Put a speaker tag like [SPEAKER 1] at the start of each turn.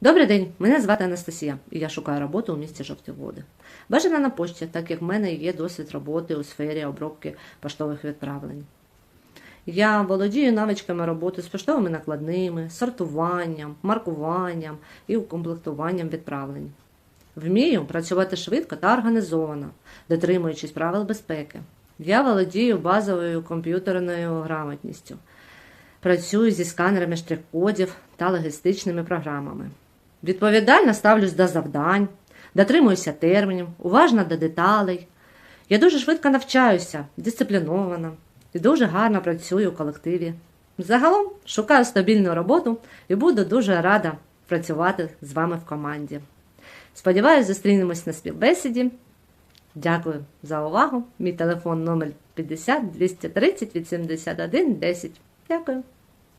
[SPEAKER 1] Добрий день, мене звати Анастасія, і я шукаю роботу у місті Жовті Води. Бажана на пошті, так як в мене є досвід роботи у сфері обробки поштових відправлень. Я володію навичками роботи з поштовими накладними, сортуванням, маркуванням і укомплектуванням відправлень. Вмію працювати швидко та організовано, дотримуючись правил безпеки. Я володію базовою комп'ютерною грамотністю. Працюю зі сканерами штрих-кодів та логістичними програмами. Відповідально ставлюсь до завдань, дотримуюся термінів, уважна до деталей. Я дуже швидко навчаюся, дисциплінована і дуже гарно працюю у колективі. Загалом шукаю стабільну роботу і буду дуже рада працювати з вами в команді. Сподіваюсь, зустрінемось на співбесіді. Дякую за увагу. Мій телефон номер 50 230 81 10. Дякую.